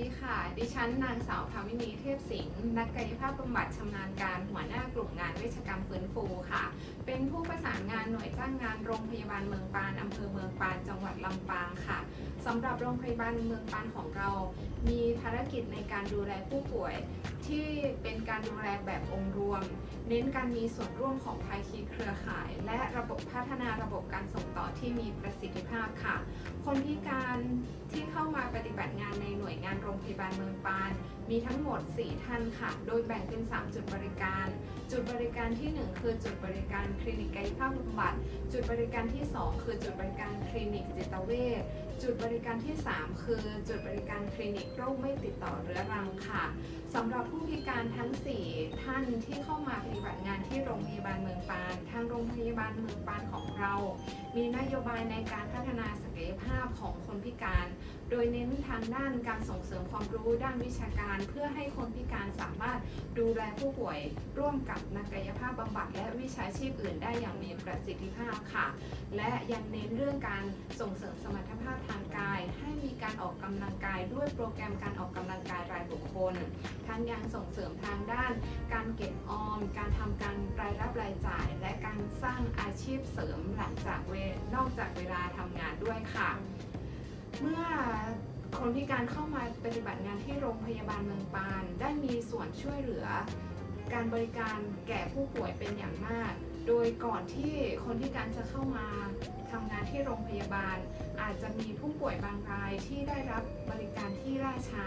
ดีค่ะ ดิฉันนางสาวภาวินีเทพสิงห์นักกายภาพบำบัดชำนาญการหัวหน้ากลุ่มงานเวชกรรมฟื้นฟูค่ะ เป็นผู้ประสานงานหน่วยจ้างงานโรงพยาบาลเมืองปานอำเภอเมืองปานจังหวัดลำปางค่ะสำหรับโรงพยาบาลเมืองปานของเรา มีภารกิจในการดูแลผู้ป่วย ที่เป็นการดูแลแบบองค์รวม เน้นการมีส่วนร่วมของภาคีเครือข่าย และระบบพัฒนาระบบการส่งต่อที่มีประสิทธิภาพค่ะ คนพิการที่เข้ามาปฏิบัติงานในหน่วยงานโรงพยาบาลเมืองปาน มีทั้งหมด 4 ท่านค่ะ โดยแบ่งเป็น 3 จุดบริการ จุดบริการที่ 1 คือจุดบริการคลินิกกายภาพบำบัด จุดบริการที่ 2 คือจุดบริการคลินิกจิตเวช จุดบริการที่ 3 คือ จุดบริการคลินิกโรคไม่ติดต่อเรื้อรังค่ะสำหรับผู้พิการทั้ง 4 ท่านที่เข้ามาปฏิบัติงานที่โรงพยาบาลเมืองปาน ทางโรงพยาบาลเมืองปานของเรา มีนโยบายในการพัฒนาศักยภาพของคนพิการ โดยเน้นทางด้านการส่งเสริมความรู้ด้านวิชาการ เพื่อให้คนพิการสามารถดูแลผู้ป่วย ร่วมกับนักกายภาพบำบัดและวิชาชีพอื่นได้อย่างมีประสิทธิภาพค่ะ และยังเน้นเรื่องการส่งเสริมสมรรถภาพทางกาย ให้มีการออกกำลังกายด้วยโปรแกรมการออกกำลังกายรายบุคคล ทั้งยังส่งเสริมทางด้าน การเก็บออม การทำการรายรับรายจ่าย และการสร้างอาชีพเสริมหลังจากเวนอกจากเวลาทำงานด้วยค่ะ เมื่อคนพิการเข้ามาปฏิบัติงานที่โรงพยาบาลเมืองปาน ได้มีส่วนช่วยเหลือ การบริการแก่ผู้ป่วยเป็นอย่างมาก โดยก่อนที่คนพิการจะเข้ามาทำงา ที่โรงพยาบาล อาจจะมีผู้ป่วยบางรายที่ได้รับบริการที่ล่าช้า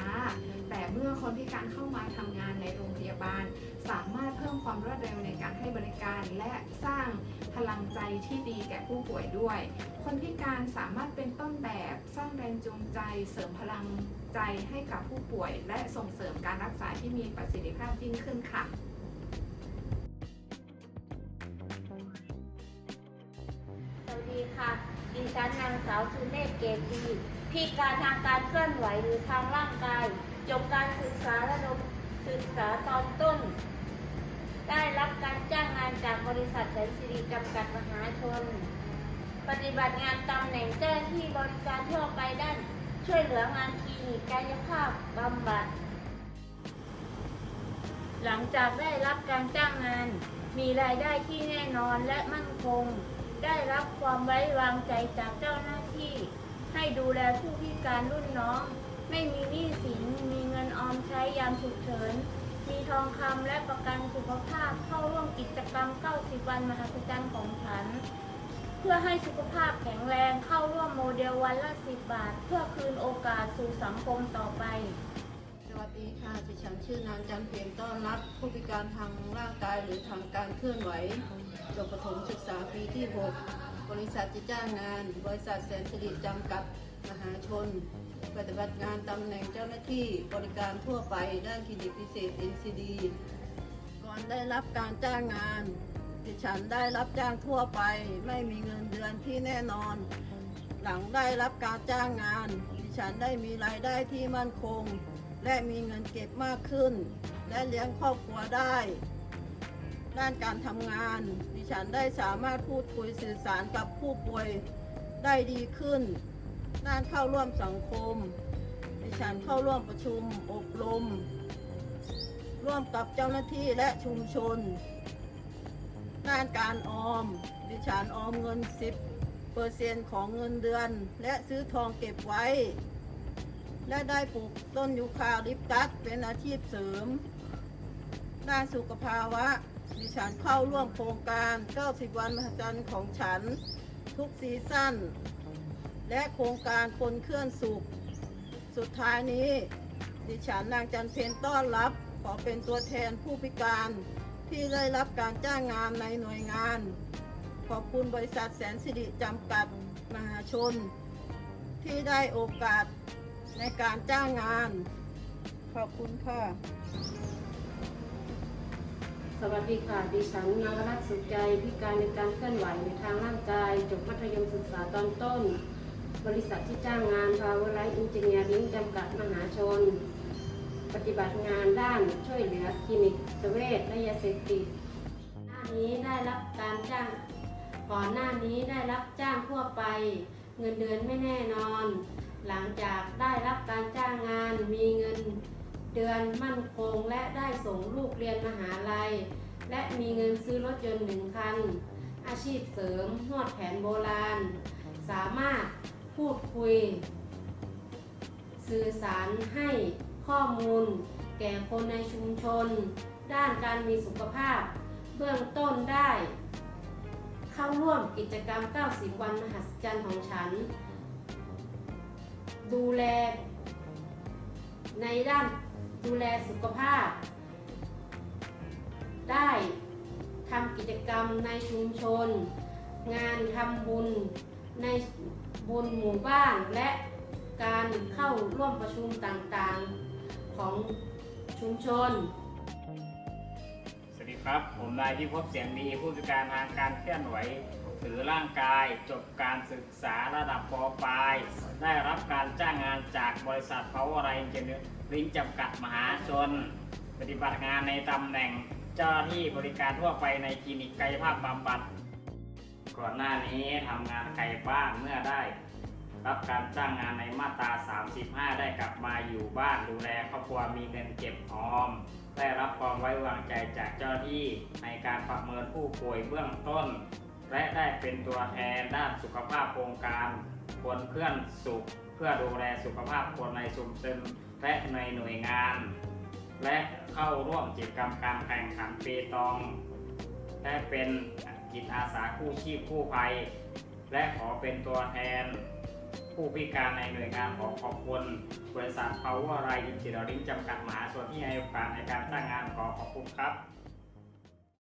แต่เมื่อคนพิการเข้ามาทำงานในโรงพยาบาล สามารถเพิ่มความรวดเร็วในการให้บริการและสร้างพลังใจที่ดีแก่ผู้ป่วยด้วย คนพิการสามารถเป็นต้นแบบสร้างแรงจูงใจ เสริมพลังใจให้กับผู้ป่วย และส่งเสริมการรักษาที่มีประสิทธิภาพยิ่งขึ้นค่ะสวัสดีค่ะ ดิฉันนางสาวสุเนศเกตดีพิการทางการเคลื่อนไหวหรือทางร่างกาย จบการศึกษาระดับศึกษาตอนต้น ได้รับการจ้างงานจากบริษัทแสนสิริจำกัดมหาชน ปฏิบัติงานตำแหน่งเจ้าหน้าที่บริการทั่วไปด้านช่วยเหลืองานคลินิกกายภาพบำบัด หลังจากได้รับการจ้างงาน มีรายได้ที่แน่นอนและมั่นคง ได้รับความไว้วางใจจากเจ้าหน้าที่ ให้ดูแลผู้พิการรุ่นน้อง ไม่มีหนี้สิน มีเงินออมใช้ยามฉุกเฉิน มีทองคำและประกันสุขภาพเข้าร่วมกิจกรรม 90 วันมหัศจรรย์ของฉัน เพื่อให้สุขภาพแข็งแรงเข้าร่วมโมเดลวันละ 10 บาท เพื่อคืนโอกาสสู่สังคมต่อไป วัสดีค่ะ ดิฉันชื่อนางจันเพียงต้อนรับผู้พิการทางร่างกายหรือทางการเคลื่อนไหวจบประถมศึกษาปีที่ 6 บริษัทจะจ้างงาน บริษัทแสนสิริจำกัดมหาชน ปฏิบัติงานตำแหน่งเจ้าหน้าที่บริการทั่วไปด้านคลินิกพิเศษ NCD ก่อนได้รับการจ้างงาน ดิฉันได้รับจ้างทั่วไป ไม่มีเงินเดือนที่แน่นอน หลังได้รับการจ้างงาน ดิฉันได้มีรายได้ที่มั่นคง และมีเงินเก็บมากขึ้น และเลี้ยงครอบครัวได้ ด้านการทำงาน ดิฉันได้สามารถพูดคุยสื่อสารกับผู้ป่วยได้ดีขึ้น ด้านเข้าร่วมสังคม ดิฉันเข้าร่วมประชุมอบรม ร่วมกับเจ้าหน้าที่และชุมชน ด้านการออม ดิฉันออมเงิน 10เปอร์เซนของเงินเดือน และซื้อทองเก็บไว้ และได้ปลูกต้นยูคาลิปตัสเป็นอาชีพเสริม ด้านสุขภาวะ ดิฉันเข้าร่วมโครงการ 90 วันมหัศจรรย์ของฉัน ทุกซีซั่น และโครงการคนเคลื่อนสุข สุดท้ายนี้ ดิฉันนางจันเพนต้อนรับ ขอเป็นตัวแทนผู้พิการที่ได้รับการจ้างงานในหน่วยงาน ขอบคุณบริษัทแสนสิริจำกัดมหาชน ที่ได้โอกาส ในการจ้างงาน ขอบคุณค่ะ สวัสดีค่ะ ดิฉันนางรัตน์สุขใจ พิการในการเคลื่อนไหวในทางร่างกาย จบมัธยมศึกษาตอนต้น บริษัทที่จ้างงาน Power Light Engineering จำกัดมหาชน ปฏิบัติงานด้านช่วยเหลือคลินิกจิตเวชและยาเสพติดหน้านี้ได้รับการจ้าง ก่อนหน้านี้ได้รับจ้างทั่วไป เงินเดือนไม่แน่นอน หลังจากได้รับการจ้างงานมีเงินเดือนมั่นคงและได้ส่งลูกเรียนมหาลัย และมีเงินซื้อรถยนต์หนึ่งคัน อาชีพเสริมนวดแผนโบราณ สามารถพูดคุย สื่อสารให้ข้อมูล แก่คนในชุมชน ด้านการมีสุขภาพ เบื้องต้นได้ เข้าร่วมกิจกรรม 90 วันมหัศจรรย์ของฉัน ดูแล ในด้านดูแลสุขภาพ ได้ทำกิจกรรมในชุมชน งานทำบุญในบุญหมู่บ้านและการเข้าร่วมประชุมต่างๆของชุมชน ครับ ผมนายพิภพเสียงดีผู้จัดการทางการเคลื่อนไหวถือร่างกาย จบการศึกษาระดับปปลาย ได้รับการจ้างงานจากบริษัท Power l i n e ลิงจำกัดมหาชน ปฏิบัติงานในตำแหน่ง เจ้าหน้าที่บริการทั่วไปในคลินิกกายภาพบำบัด ก่อนหน้านี้ทำงานไกลบ้านเมื่อได้ รับการจ้างงานในมาตรา 35 ได้กลับมาอยู่บ้านดูแลครอบครัวมีเงินเก็บออม ได้รับความไว้วางใจจากเจ้าหน้าที่ในการประเมินผู้ป่วยเบื้องต้น และได้เป็นตัวแทนด้านสุขภาพโครงการคนเพื่อนสุข เพื่อดูแลสุขภาพคนในชุมชนและในหน่วยงาน และเข้าร่วมกิจกรรมการแข่งขันเปตองและเป็นจิตอาสากู้ชีพกู้ภัย และขอเป็นตัวแทน ผู้พิการในหน่วยงานขอขอบคุณบริษัท Power l i n e Engineering จำกัดมหาชนที่ให้โอกาสในการจ้างงานขอขอบคุณครับ